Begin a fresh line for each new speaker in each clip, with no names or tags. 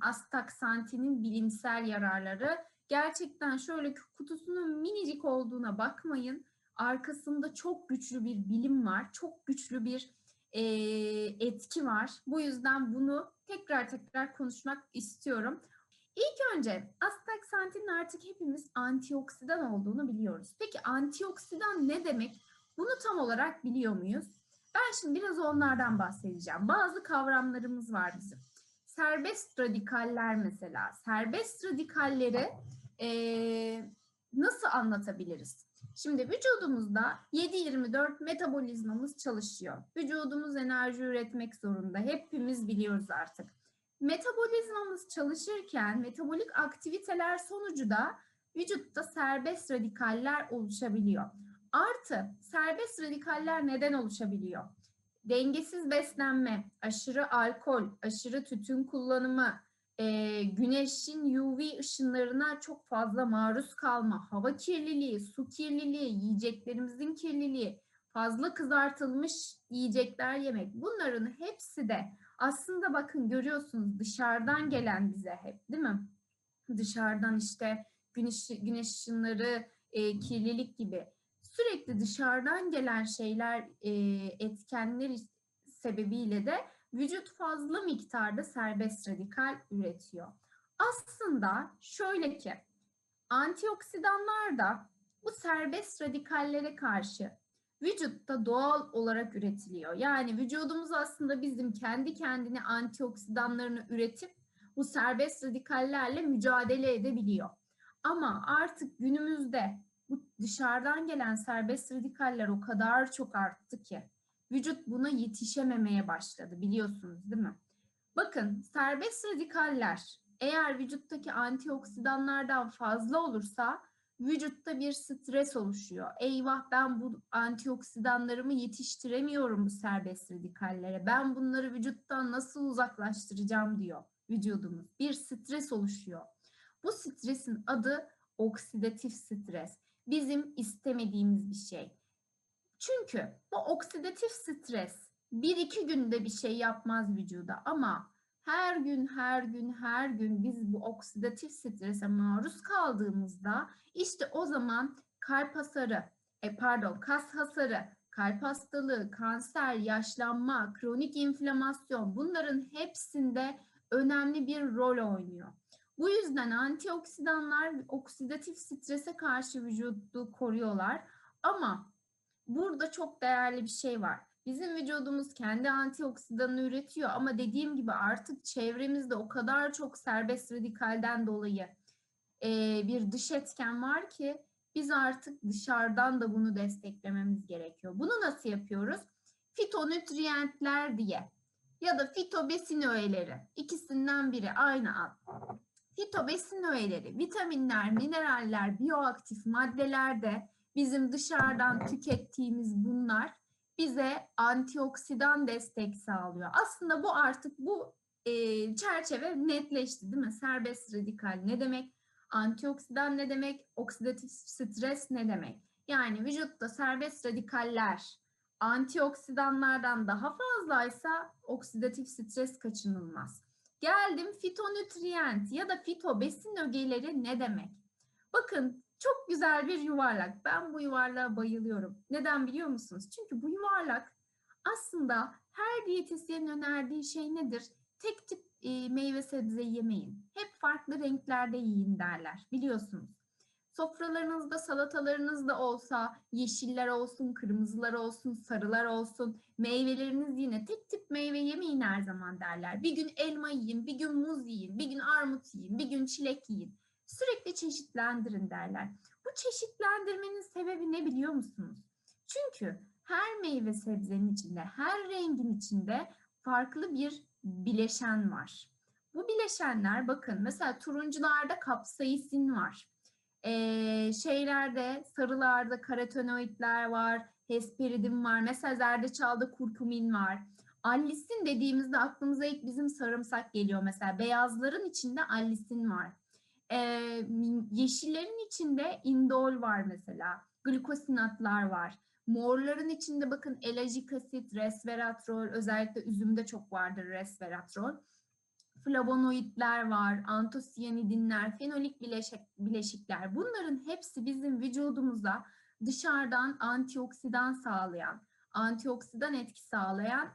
Astaksantinin bilimsel yararları. Gerçekten şöyle kutusunun minicik olduğuna bakmayın. Arkasında çok güçlü bir bilim var. Çok güçlü bir e, etki var. Bu yüzden bunu tekrar tekrar konuşmak istiyorum. İlk önce astaksantinin artık hepimiz antioksidan olduğunu biliyoruz. Peki antioksidan ne demek? Bunu tam olarak biliyor muyuz? Ben şimdi biraz onlardan bahsedeceğim. Bazı kavramlarımız var bizim. Serbest radikaller mesela. Serbest radikalleri e, nasıl anlatabiliriz? Şimdi vücudumuzda 7-24 metabolizmamız çalışıyor. Vücudumuz enerji üretmek zorunda. Hepimiz biliyoruz artık. Metabolizmamız çalışırken metabolik aktiviteler sonucu da vücutta serbest radikaller oluşabiliyor. Artı serbest radikaller neden oluşabiliyor? Dengesiz beslenme, aşırı alkol, aşırı tütün kullanımı, e, güneşin UV ışınlarına çok fazla maruz kalma, hava kirliliği, su kirliliği, yiyeceklerimizin kirliliği, fazla kızartılmış yiyecekler yemek bunların hepsi de aslında bakın görüyorsunuz dışarıdan gelen bize hep değil mi? Dışarıdan işte güneş, güneş ışınları, e, kirlilik gibi sürekli dışarıdan gelen şeyler, e, etkenler sebebiyle de vücut fazla miktarda serbest radikal üretiyor. Aslında şöyle ki antioksidanlar da bu serbest radikallere karşı vücutta doğal olarak üretiliyor. Yani vücudumuz aslında bizim kendi kendine antioksidanlarını üretip bu serbest radikallerle mücadele edebiliyor. Ama artık günümüzde bu dışarıdan gelen serbest radikaller o kadar çok arttı ki vücut buna yetişememeye başladı biliyorsunuz değil mi? Bakın serbest radikaller eğer vücuttaki antioksidanlardan fazla olursa vücutta bir stres oluşuyor. Eyvah ben bu antioksidanlarımı yetiştiremiyorum bu serbest radikallere. Ben bunları vücuttan nasıl uzaklaştıracağım diyor vücudumuz. Bir stres oluşuyor. Bu stresin adı oksidatif stres. Bizim istemediğimiz bir şey. Çünkü bu oksidatif stres bir iki günde bir şey yapmaz vücuda ama her gün her gün her gün biz bu oksidatif strese maruz kaldığımızda işte o zaman kalp hasarı, e pardon kas hasarı, kalp hastalığı, kanser, yaşlanma, kronik inflamasyon bunların hepsinde önemli bir rol oynuyor. Bu yüzden antioksidanlar oksidatif strese karşı vücudu koruyorlar ama burada çok değerli bir şey var. Bizim vücudumuz kendi antioksidanını üretiyor ama dediğim gibi artık çevremizde o kadar çok serbest radikalden dolayı e, bir dış etken var ki biz artık dışarıdan da bunu desteklememiz gerekiyor. Bunu nasıl yapıyoruz? Fitonutriyentler diye ya da fitobesin öğeleri ikisinden biri aynı ad. Fitobesin öğeleri, vitaminler, mineraller, bioaktif maddeler de bizim dışarıdan tükettiğimiz bunlar bize antioksidan destek sağlıyor. Aslında bu artık bu e, çerçeve netleşti değil mi? Serbest radikal ne demek? Antioksidan ne demek? Oksidatif stres ne demek? Yani vücutta serbest radikaller antioksidanlardan daha fazlaysa oksidatif stres kaçınılmaz. Geldim fitonutrient ya da fitobesin ögeleri ne demek? Bakın çok güzel bir yuvarlak. Ben bu yuvarlağa bayılıyorum. Neden biliyor musunuz? Çünkü bu yuvarlak aslında her diyetisyenin önerdiği şey nedir? Tek tip meyve sebze yemeyin. Hep farklı renklerde yiyin derler. Biliyorsunuz. Sofralarınızda salatalarınız da olsa yeşiller olsun, kırmızılar olsun, sarılar olsun. Meyveleriniz yine tek tip meyve yemeyin her zaman derler. Bir gün elma yiyin, bir gün muz yiyin, bir gün armut yiyin, bir gün çilek yiyin. Sürekli çeşitlendirin derler. Bu çeşitlendirmenin sebebi ne biliyor musunuz? Çünkü her meyve sebzenin içinde, her rengin içinde farklı bir bileşen var. Bu bileşenler bakın mesela turuncularda kapsaisin var. Ee, şeylerde sarılarda karotenoidler var, hesperidin var. Mesela zerdeçalda kurkumin var. Allisin dediğimizde aklımıza ilk bizim sarımsak geliyor mesela. Beyazların içinde allisin var. Ee, yeşillerin içinde indol var mesela. Glukosinatlar var. Morların içinde bakın elajik asit, resveratrol, özellikle üzümde çok vardır resveratrol. Flavonoidler var, antosiyanidinler, fenolik bileşik, bileşikler. Bunların hepsi bizim vücudumuza dışarıdan antioksidan sağlayan, antioksidan etki sağlayan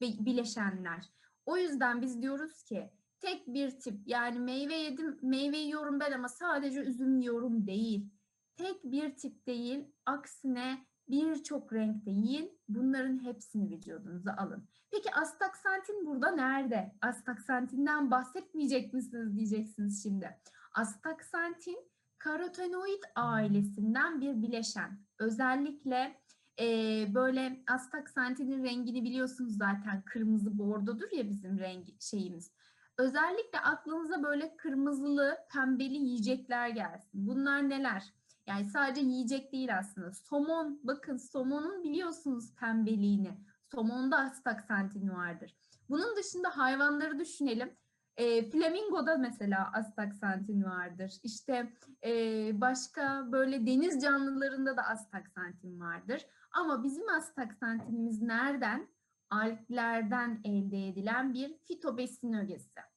bi- bileşenler. O yüzden biz diyoruz ki tek bir tip yani meyve yedim, meyve yiyorum ben ama sadece üzüm yiyorum değil. Tek bir tip değil, aksine birçok renkte yiyin. Bunların hepsini vücudunuza alın. Peki astaksantin burada nerede? Astaksantinden bahsetmeyecek misiniz diyeceksiniz şimdi. Astaksantin karotenoid ailesinden bir bileşen. Özellikle eee, böyle astaksantinin rengini biliyorsunuz zaten kırmızı bordodur ya bizim rengi şeyimiz. Özellikle aklınıza böyle kırmızılı, pembeli yiyecekler gelsin. Bunlar neler? Yani sadece yiyecek değil aslında. Somon, bakın somonun biliyorsunuz pembeliğini. Somonda astaksantin vardır. Bunun dışında hayvanları düşünelim. E, flamingoda mesela astaksantin vardır. İşte e, başka böyle deniz canlılarında da astaksantin vardır. Ama bizim astaksantinimiz nereden? Alplerden elde edilen bir fitobesin ögesi.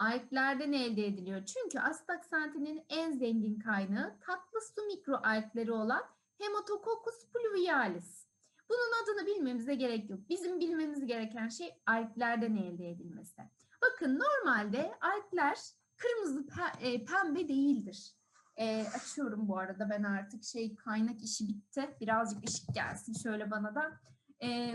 Alplerden elde ediliyor. Çünkü astaksantinin en zengin kaynağı tatlı su mikroalgleri olan Hematococcus pluvialis. Bunun adını bilmemize gerek yok. Bizim bilmemiz gereken şey alplerden elde edilmesi. Bakın normalde alpler kırmızı e, pembe değildir. E, açıyorum bu arada ben artık şey kaynak işi bitti. Birazcık ışık gelsin şöyle bana da. E,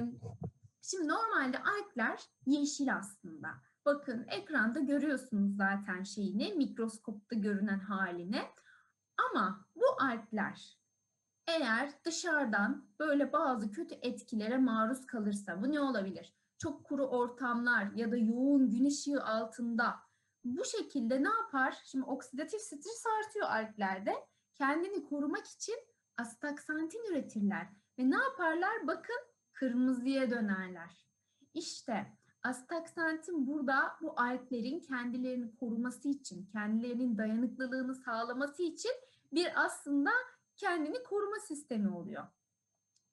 şimdi normalde alpler yeşil aslında. Bakın ekranda görüyorsunuz zaten şeyini, mikroskopta görünen halini. Ama bu alpler eğer dışarıdan böyle bazı kötü etkilere maruz kalırsa bu ne olabilir? Çok kuru ortamlar ya da yoğun gün ışığı altında bu şekilde ne yapar? Şimdi oksidatif stres artıyor alplerde. Kendini korumak için astaksantin üretirler. Ve ne yaparlar? Bakın kırmızıya dönerler. İşte astaksantin burada bu alplerin kendilerini koruması için, kendilerinin dayanıklılığını sağlaması için bir aslında kendini koruma sistemi oluyor.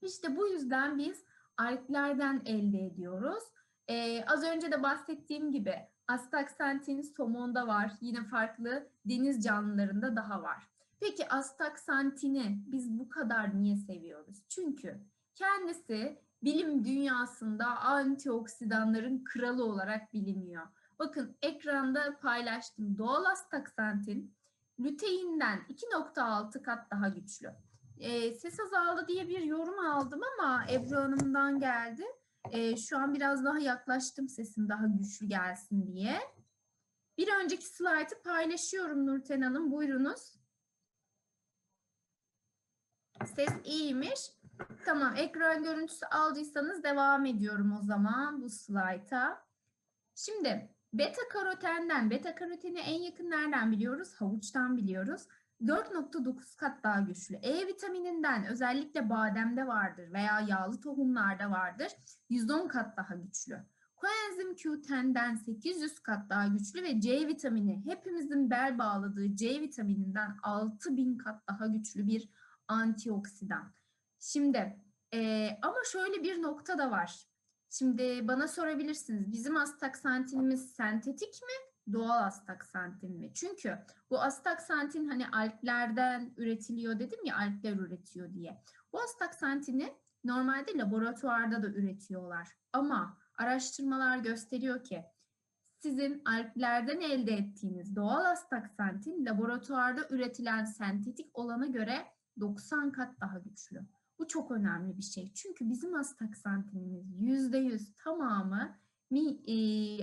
İşte bu yüzden biz alplerden elde ediyoruz. Ee, az önce de bahsettiğim gibi astaksantin somonda var. Yine farklı deniz canlılarında daha var. Peki astaksantini biz bu kadar niye seviyoruz? Çünkü kendisi bilim dünyasında antioksidanların kralı olarak biliniyor. Bakın ekranda paylaştım. Doğal astaksantin lüteinden 2.6 kat daha güçlü. Ee, ses azaldı diye bir yorum aldım ama Ebru Hanım'dan geldi. Ee, şu an biraz daha yaklaştım sesim daha güçlü gelsin diye. Bir önceki slaytı paylaşıyorum Nurten Hanım. Buyurunuz. Ses iyiymiş. Tamam ekran görüntüsü aldıysanız devam ediyorum o zaman bu slayta. Şimdi beta karotenden, beta karoteni en yakın nereden biliyoruz? Havuçtan biliyoruz. 4.9 kat daha güçlü. E vitamininden özellikle bademde vardır veya yağlı tohumlarda vardır. 110 kat daha güçlü. Koenzim Q10'den 800 kat daha güçlü ve C vitamini hepimizin bel bağladığı C vitamininden 6000 kat daha güçlü bir antioksidan. Şimdi e, ama şöyle bir nokta da var. Şimdi bana sorabilirsiniz bizim astaksantinimiz sentetik mi? Doğal astaksantin mi? Çünkü bu astaksantin hani alplerden üretiliyor dedim ya alpler üretiyor diye. Bu astaksantini normalde laboratuvarda da üretiyorlar. Ama araştırmalar gösteriyor ki sizin alplerden elde ettiğiniz doğal astaksantin laboratuvarda üretilen sentetik olana göre 90 kat daha güçlü. Bu çok önemli bir şey. Çünkü bizim astaksantinimiz %100 tamamı mi, e,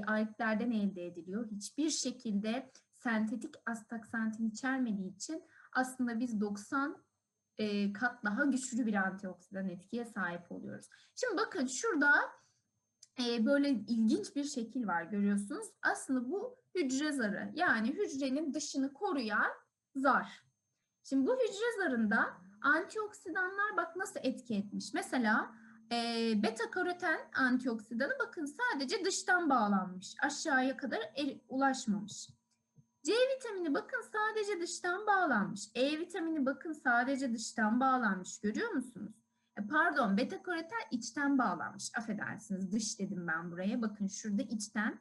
alplerden elde ediliyor. Hiçbir şekilde sentetik astaksantin içermediği için aslında biz 90 e, kat daha güçlü bir antioksidan etkiye sahip oluyoruz. Şimdi bakın şurada e, böyle ilginç bir şekil var görüyorsunuz. Aslında bu hücre zarı yani hücrenin dışını koruyan zar. Şimdi bu hücre zarında antioksidanlar bak nasıl etki etmiş. Mesela e, beta karoten antioksidanı bakın sadece dıştan bağlanmış. Aşağıya kadar el, ulaşmamış. C vitamini bakın sadece dıştan bağlanmış. E vitamini bakın sadece dıştan bağlanmış. Görüyor musunuz? E, pardon beta karoten içten bağlanmış. Affedersiniz dış dedim ben buraya. Bakın şurada içten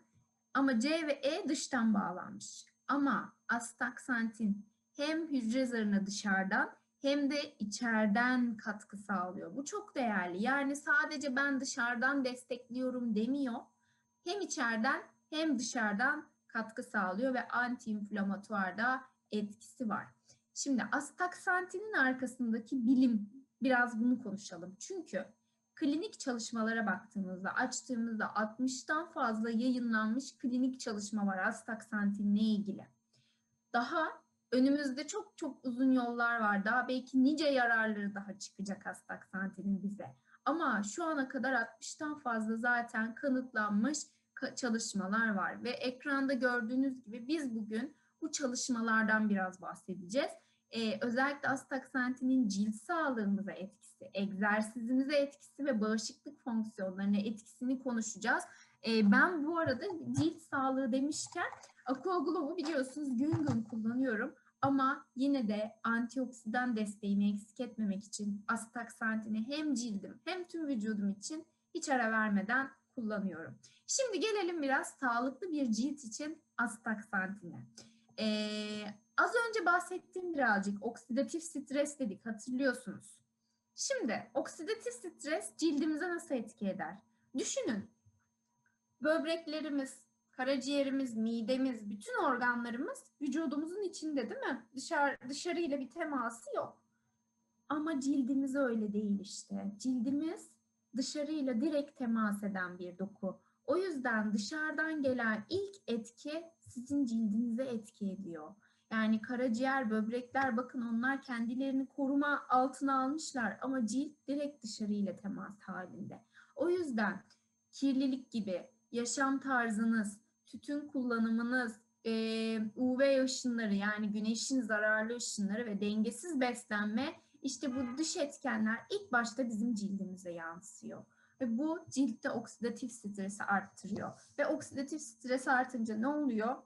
Ama C ve E dıştan bağlanmış. Ama astaksantin hem hücre zarına dışarıdan hem de içeriden katkı sağlıyor. Bu çok değerli. Yani sadece ben dışarıdan destekliyorum demiyor. Hem içeriden hem dışarıdan katkı sağlıyor ve antiinflamatuar da etkisi var. Şimdi astaksantinin arkasındaki bilim biraz bunu konuşalım. Çünkü klinik çalışmalara baktığımızda, açtığımızda 60'tan fazla yayınlanmış klinik çalışma var astaksantinle ilgili. Daha önümüzde çok çok uzun yollar var. Daha belki nice yararları daha çıkacak astaksantinin bize. Ama şu ana kadar 60'tan fazla zaten kanıtlanmış çalışmalar var ve ekranda gördüğünüz gibi biz bugün bu çalışmalardan biraz bahsedeceğiz. Ee, özellikle astaksantinin cilt sağlığımıza etkisi, egzersizimize etkisi ve bağışıklık fonksiyonlarına etkisini konuşacağız. Ee, ben bu arada cilt sağlığı demişken Aquaglow'u biliyorsunuz gün gün kullanıyorum. Ama yine de antioksidan desteğimi eksik etmemek için astaksantini hem cildim hem tüm vücudum için hiç ara vermeden kullanıyorum. Şimdi gelelim biraz sağlıklı bir cilt için astaksantine. Ee, az önce bahsettiğim birazcık oksidatif stres dedik hatırlıyorsunuz. Şimdi oksidatif stres cildimize nasıl etki eder? Düşünün. Böbreklerimiz, karaciğerimiz, midemiz, bütün organlarımız vücudumuzun içinde değil mi? Dışarı dışarıyla bir teması yok. Ama cildimiz öyle değil işte. Cildimiz dışarıyla direkt temas eden bir doku. O yüzden dışarıdan gelen ilk etki sizin cildinize etki ediyor. Yani karaciğer, böbrekler bakın onlar kendilerini koruma altına almışlar ama cilt direkt dışarıyla temas halinde. O yüzden kirlilik gibi yaşam tarzınız, tütün kullanımınız, e, UV ışınları yani güneşin zararlı ışınları ve dengesiz beslenme işte bu dış etkenler ilk başta bizim cildimize yansıyor. Ve bu ciltte oksidatif stresi arttırıyor. Ve oksidatif stres artınca ne oluyor?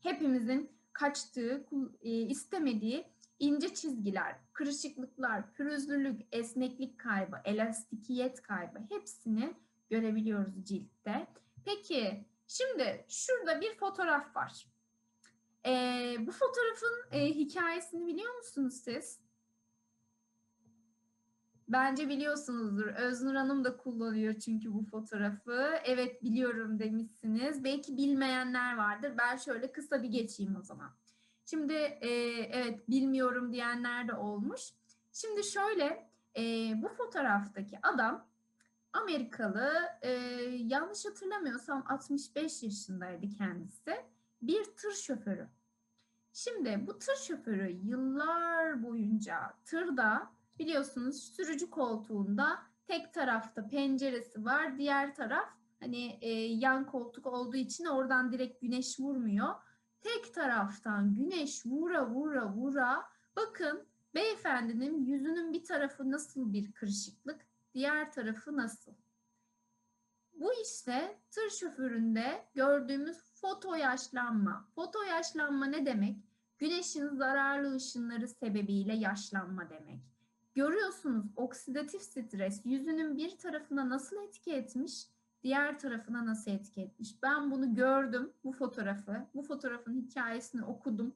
Hepimizin kaçtığı, istemediği ince çizgiler, kırışıklıklar, pürüzlülük, esneklik kaybı, elastikiyet kaybı hepsini görebiliyoruz ciltte. Peki şimdi şurada bir fotoğraf var. Ee, bu fotoğrafın e, hikayesini biliyor musunuz siz? Bence biliyorsunuzdur. Öznur Hanım da kullanıyor çünkü bu fotoğrafı. Evet biliyorum demişsiniz. Belki bilmeyenler vardır. Ben şöyle kısa bir geçeyim o zaman. Şimdi e, evet bilmiyorum diyenler de olmuş. Şimdi şöyle e, bu fotoğraftaki adam Amerikalı e, yanlış hatırlamıyorsam 65 yaşındaydı kendisi. Bir tır şoförü. Şimdi bu tır şoförü yıllar boyunca tırda biliyorsunuz sürücü koltuğunda tek tarafta penceresi var. Diğer taraf hani e, yan koltuk olduğu için oradan direkt güneş vurmuyor. Tek taraftan güneş vura vura vura bakın beyefendinin yüzünün bir tarafı nasıl bir kırışıklık, diğer tarafı nasıl? Bu işte tır şoföründe gördüğümüz foto yaşlanma. Foto yaşlanma ne demek? Güneşin zararlı ışınları sebebiyle yaşlanma demek. Görüyorsunuz oksidatif stres yüzünün bir tarafına nasıl etki etmiş, diğer tarafına nasıl etki etmiş. Ben bunu gördüm, bu fotoğrafı. Bu fotoğrafın hikayesini okudum.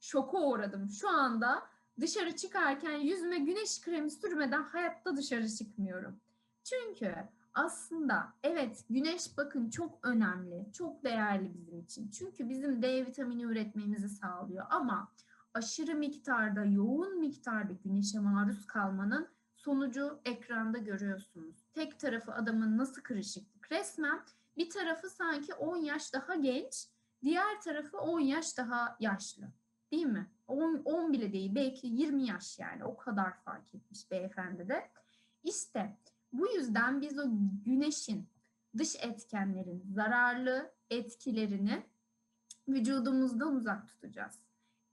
Şoka uğradım. Şu anda dışarı çıkarken yüzüme güneş kremi sürmeden hayatta dışarı çıkmıyorum. Çünkü aslında evet güneş bakın çok önemli, çok değerli bizim için. Çünkü bizim D vitamini üretmemizi sağlıyor ama aşırı miktarda, yoğun miktarda güneşe maruz kalmanın sonucu ekranda görüyorsunuz. Tek tarafı adamın nasıl kırışıklık. Resmen bir tarafı sanki 10 yaş daha genç, diğer tarafı 10 yaş daha yaşlı. Değil mi? 10, 10 bile değil belki 20 yaş yani o kadar fark etmiş beyefendi de. İşte bu yüzden biz o güneşin dış etkenlerin zararlı etkilerini vücudumuzdan uzak tutacağız.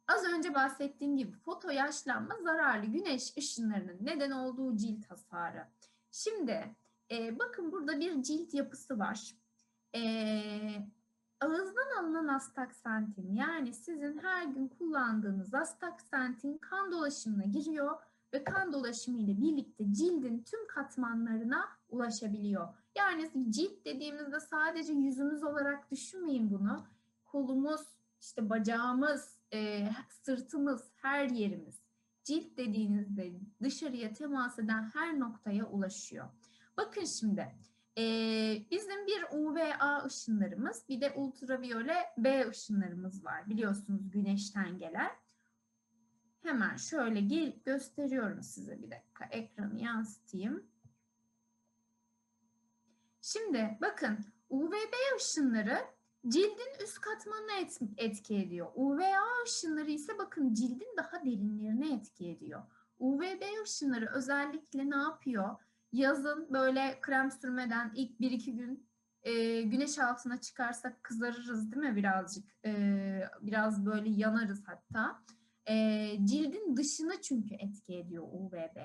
Az önce bahsettiğim gibi foto yaşlanma zararlı güneş ışınlarının neden olduğu cilt hasarı. Şimdi e, bakın burada bir cilt yapısı var. E, ağızdan alınan astaksantin yani sizin her gün kullandığınız astaksantin kan dolaşımına giriyor ve kan dolaşımı ile birlikte cildin tüm katmanlarına ulaşabiliyor. Yani cilt dediğimizde sadece yüzümüz olarak düşünmeyin bunu. Kolumuz, işte bacağımız, e, sırtımız, her yerimiz. Cilt dediğinizde dışarıya temas eden her noktaya ulaşıyor. Bakın şimdi bizim bir UVA ışınlarımız bir de ultraviyole B ışınlarımız var. Biliyorsunuz güneşten gelen. Hemen şöyle gel gösteriyorum size bir dakika. Ekranı yansıtayım. Şimdi bakın UVB ışınları cildin üst katmanına et, etki ediyor. UVA ışınları ise bakın cildin daha derinlerine etki ediyor. UVB ışınları özellikle ne yapıyor? Yazın böyle krem sürmeden ilk 1-2 gün e, güneş altına çıkarsak kızarırız değil mi birazcık? E, biraz böyle yanarız hatta. E, cildin dışına çünkü etki ediyor UVB.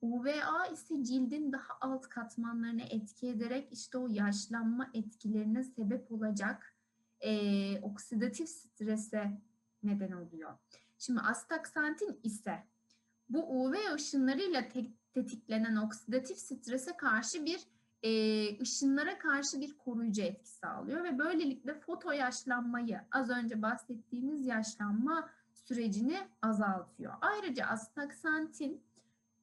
UVA ise cildin daha alt katmanlarına etki ederek işte o yaşlanma etkilerine sebep olacak e, oksidatif strese neden oluyor. Şimdi astaksantin ise bu UV ışınlarıyla te tetiklenen oksidatif strese karşı bir e, ışınlara karşı bir koruyucu etki sağlıyor ve böylelikle foto yaşlanmayı az önce bahsettiğimiz yaşlanma sürecini azaltıyor. Ayrıca astaksantin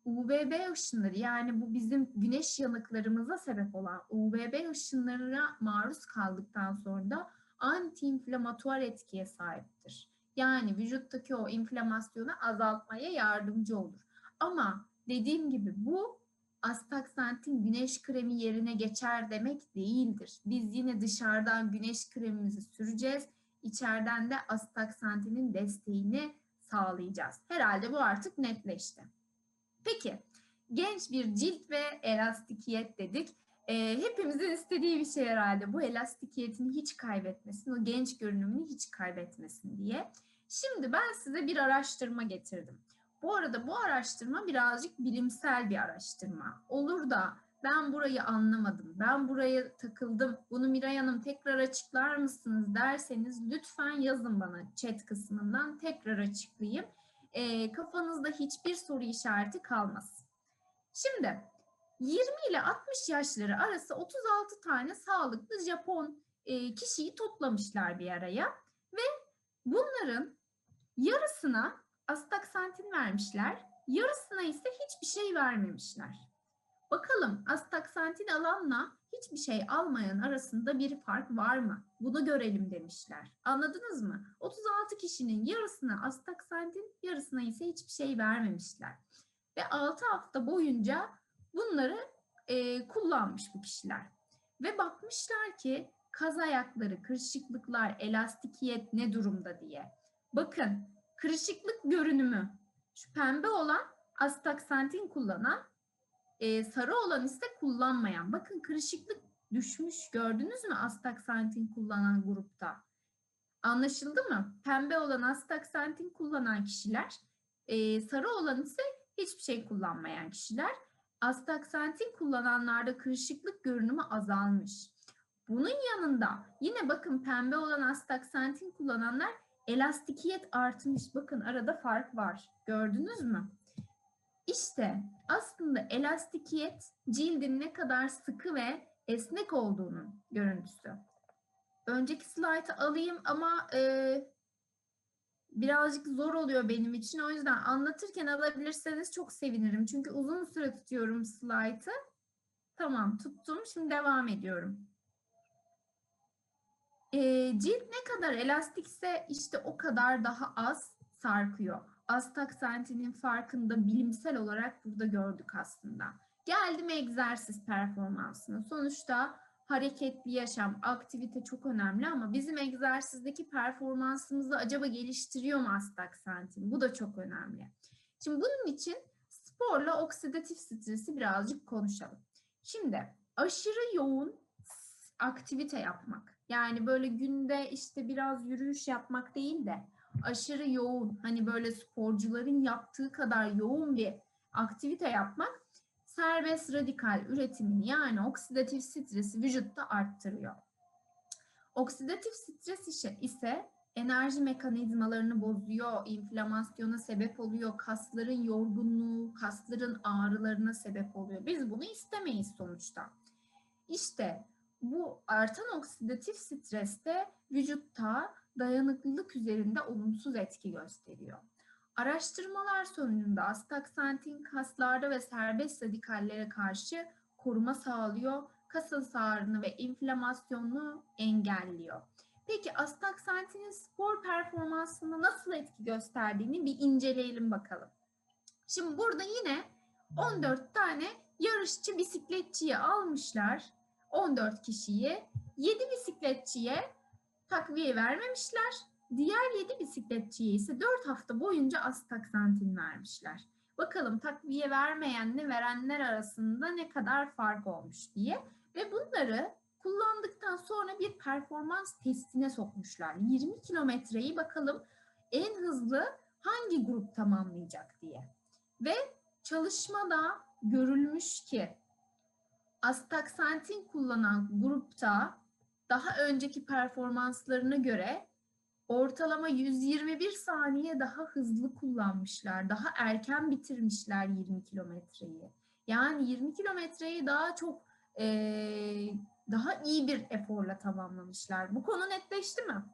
UVB ışınları yani bu bizim güneş yanıklarımıza sebep olan UVB ışınlarına maruz kaldıktan sonra da antiinflamatuar etkiye sahiptir. Yani vücuttaki o inflamasyonu azaltmaya yardımcı olur. Ama dediğim gibi bu astaksantin güneş kremi yerine geçer demek değildir. Biz yine dışarıdan güneş kremimizi süreceğiz. İçeriden de astaksantinin desteğini sağlayacağız. Herhalde bu artık netleşti. Peki genç bir cilt ve elastikiyet dedik. E, hepimizin istediği bir şey herhalde bu elastikiyetini hiç kaybetmesin, o genç görünümünü hiç kaybetmesin diye. Şimdi ben size bir araştırma getirdim. Bu arada bu araştırma birazcık bilimsel bir araştırma. Olur da ben burayı anlamadım, ben buraya takıldım, bunu Miray Hanım tekrar açıklar mısınız derseniz lütfen yazın bana chat kısmından tekrar açıklayayım. E, kafanızda hiçbir soru işareti kalmasın. Şimdi 20 ile 60 yaşları arası 36 tane sağlıklı Japon e, kişiyi toplamışlar bir araya ve bunların yarısına astaksantin vermişler, yarısına ise hiçbir şey vermemişler. Bakalım astaksantin alanla hiçbir şey almayan arasında bir fark var mı? Bunu görelim demişler. Anladınız mı? 36 kişinin yarısına astaksantin, yarısına ise hiçbir şey vermemişler. Ve 6 hafta boyunca bunları e, kullanmış bu kişiler. Ve bakmışlar ki kaz ayakları, kırışıklıklar, elastikiyet ne durumda diye. Bakın kırışıklık görünümü şu pembe olan astaksantin kullanan, e, sarı olan ise kullanmayan. Bakın kırışıklık düşmüş gördünüz mü astaksantin kullanan grupta? Anlaşıldı mı? Pembe olan astaksantin kullanan kişiler, e, sarı olan ise hiçbir şey kullanmayan kişiler. Astaksantin kullananlarda kırışıklık görünümü azalmış. Bunun yanında yine bakın pembe olan astaksantin kullananlar elastikiyet artmış. Bakın arada fark var. Gördünüz mü? İşte aslında elastikiyet cildin ne kadar sıkı ve esnek olduğunun görüntüsü. Önceki slaytı alayım ama e, birazcık zor oluyor benim için. O yüzden anlatırken alabilirseniz çok sevinirim. Çünkü uzun süre tutuyorum slaytı. Tamam tuttum. Şimdi devam ediyorum. E, cilt ne kadar elastikse işte o kadar daha az sarkıyor. Astaksantinin farkında bilimsel olarak burada gördük aslında. Geldim egzersiz performansına. Sonuçta hareketli yaşam, aktivite çok önemli ama bizim egzersizdeki performansımızı acaba geliştiriyor mu astaksantin? Bu da çok önemli. Şimdi bunun için sporla oksidatif stresi birazcık konuşalım. Şimdi aşırı yoğun aktivite yapmak. Yani böyle günde işte biraz yürüyüş yapmak değil de aşırı yoğun hani böyle sporcuların yaptığı kadar yoğun bir aktivite yapmak serbest radikal üretimini yani oksidatif stresi vücutta arttırıyor. Oksidatif stres ise, enerji mekanizmalarını bozuyor, inflamasyona sebep oluyor, kasların yorgunluğu, kasların ağrılarına sebep oluyor. Biz bunu istemeyiz sonuçta. İşte bu artan oksidatif streste vücutta dayanıklılık üzerinde olumsuz etki gösteriyor. Araştırmalar sonucunda astaksantin kaslarda ve serbest radikallere karşı koruma sağlıyor, kas hasarını ve inflamasyonunu engelliyor. Peki astaksantinin spor performansında nasıl etki gösterdiğini bir inceleyelim bakalım. Şimdi burada yine 14 tane yarışçı bisikletçiyi almışlar. 14 kişiyi. 7 bisikletçiye takviye vermemişler. Diğer 7 bisikletçiye ise 4 hafta boyunca astaksantin vermişler. Bakalım takviye vermeyenle verenler arasında ne kadar fark olmuş diye. Ve bunları kullandıktan sonra bir performans testine sokmuşlar. 20 kilometreyi bakalım en hızlı hangi grup tamamlayacak diye. Ve çalışmada görülmüş ki astaksantin kullanan grupta daha önceki performanslarına göre ortalama 121 saniye daha hızlı kullanmışlar. Daha erken bitirmişler 20 kilometreyi. Yani 20 kilometreyi daha çok e, daha iyi bir eforla tamamlamışlar. Bu konu netleşti mi?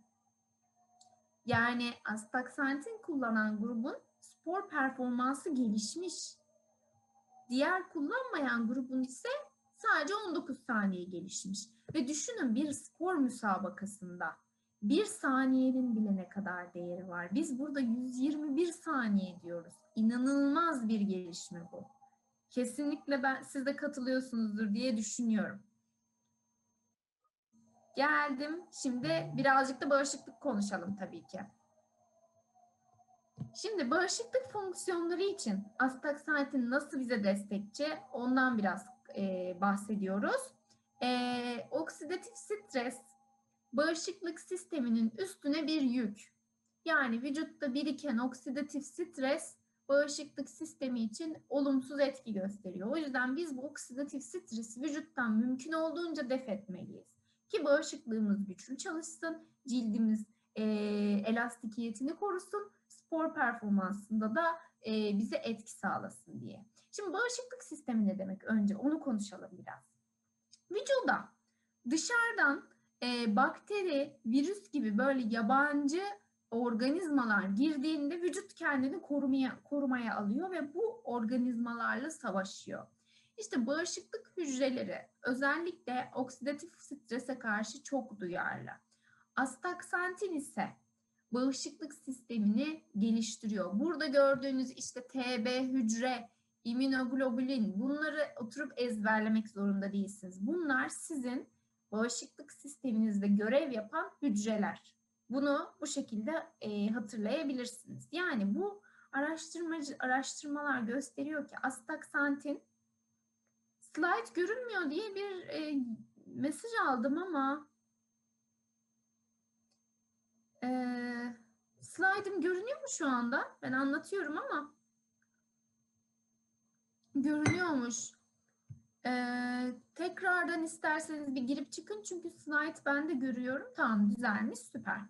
Yani astaksantin kullanan grubun spor performansı gelişmiş. Diğer kullanmayan grubun ise sadece 19 saniye gelişmiş. Ve düşünün bir spor müsabakasında bir saniyenin bile ne kadar değeri var. Biz burada 121 saniye diyoruz. İnanılmaz bir gelişme bu. Kesinlikle ben siz de katılıyorsunuzdur diye düşünüyorum. Geldim. Şimdi birazcık da bağışıklık konuşalım tabii ki. Şimdi bağışıklık fonksiyonları için astaksantin nasıl bize destekçi ondan biraz e, bahsediyoruz. E, oksidatif stres bağışıklık sisteminin üstüne bir yük. Yani vücutta biriken oksidatif stres bağışıklık sistemi için olumsuz etki gösteriyor. O yüzden biz bu oksidatif stresi vücuttan mümkün olduğunca def etmeliyiz. Ki bağışıklığımız güçlü çalışsın, cildimiz e, elastikiyetini korusun, spor performansında da e, bize etki sağlasın diye. Şimdi bağışıklık sistemi ne demek? Önce onu konuşalım biraz. Vücuda dışarıdan e, bakteri, virüs gibi böyle yabancı organizmalar girdiğinde vücut kendini korumaya, korumaya alıyor ve bu organizmalarla savaşıyor. İşte bağışıklık hücreleri özellikle oksidatif strese karşı çok duyarlı. Astaksantin ise bağışıklık sistemini geliştiriyor. Burada gördüğünüz işte TB hücre, immünoglobulin bunları oturup ezberlemek zorunda değilsiniz. Bunlar sizin bağışıklık sisteminizde görev yapan hücreler. Bunu bu şekilde e, hatırlayabilirsiniz. Yani bu araştırmacı araştırmalar gösteriyor ki astaksantin slide görünmüyor diye bir e, mesaj aldım ama e, slide'ım görünüyor mu şu anda? Ben anlatıyorum ama görünüyormuş. Ee, tekrardan isterseniz bir girip çıkın çünkü slide ben de görüyorum. Tamam düzelmiş süper.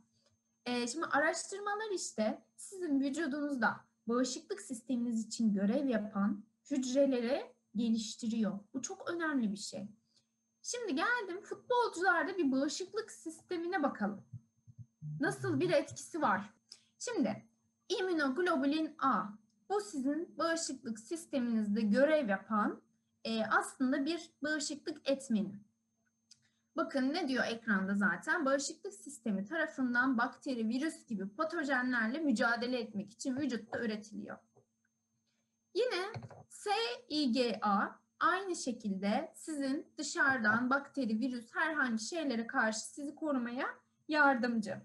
Ee, şimdi araştırmalar işte sizin vücudunuzda bağışıklık sisteminiz için görev yapan hücreleri geliştiriyor. Bu çok önemli bir şey. Şimdi geldim futbolcularda bir bağışıklık sistemine bakalım. Nasıl bir etkisi var? Şimdi immünoglobulin A. Bu sizin bağışıklık sisteminizde görev yapan e, aslında bir bağışıklık etmeni. Bakın ne diyor ekranda zaten? Bağışıklık sistemi tarafından bakteri, virüs gibi patojenlerle mücadele etmek için vücutta üretiliyor. Yine SIGA aynı şekilde sizin dışarıdan bakteri, virüs herhangi şeylere karşı sizi korumaya yardımcı.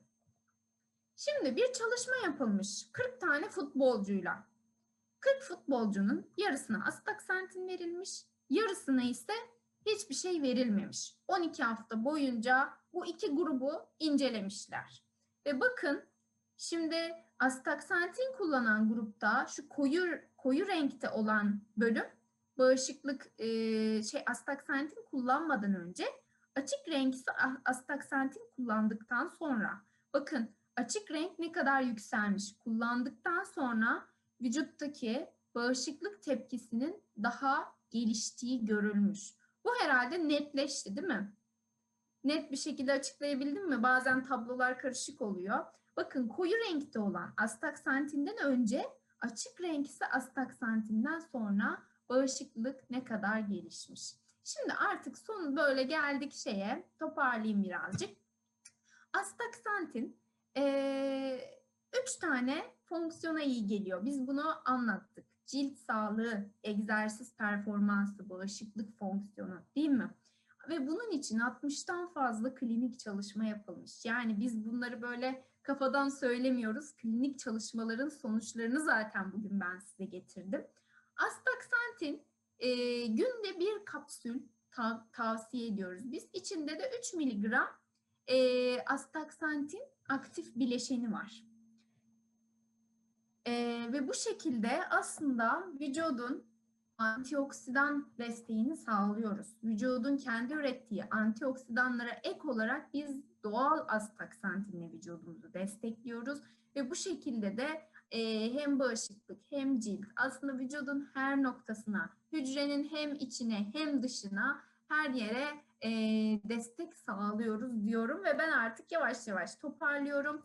Şimdi bir çalışma yapılmış 40 tane futbolcuyla. 40 futbolcunun yarısına astaksantin verilmiş, yarısına ise hiçbir şey verilmemiş. 12 hafta boyunca bu iki grubu incelemişler. Ve bakın şimdi astaksantin kullanan grupta şu koyu koyu renkte olan bölüm bağışıklık e, şey astaksantin kullanmadan önce açık renk ise astaksantin kullandıktan sonra. Bakın açık renk ne kadar yükselmiş. Kullandıktan sonra vücuttaki bağışıklık tepkisinin daha geliştiği görülmüş. Bu herhalde netleşti değil mi? Net bir şekilde açıklayabildim mi? Bazen tablolar karışık oluyor. Bakın koyu renkte olan astaksantinden önce açık renk ise astaksantinden sonra bağışıklık ne kadar gelişmiş. Şimdi artık son böyle geldik şeye toparlayayım birazcık. Astaksantin eee, üç tane fonksiyona iyi geliyor. Biz bunu anlattık. Cilt sağlığı, egzersiz performansı, bağışıklık fonksiyonu değil mi? Ve bunun için 60'tan fazla klinik çalışma yapılmış. Yani biz bunları böyle kafadan söylemiyoruz. Klinik çalışmaların sonuçlarını zaten bugün ben size getirdim. Astaksantin e, günde bir kapsül ta- tavsiye ediyoruz. Biz içinde de 3 miligram e, astaksantin aktif bileşeni var. E, ve bu şekilde aslında vücudun antioksidan desteğini sağlıyoruz. Vücudun kendi ürettiği antioksidanlara ek olarak biz doğal astaksantinle vücudumuzu destekliyoruz ve bu şekilde de e, hem bağışıklık hem cilt aslında vücudun her noktasına, hücrenin hem içine hem dışına her yere e, destek sağlıyoruz diyorum ve ben artık yavaş yavaş toparlıyorum.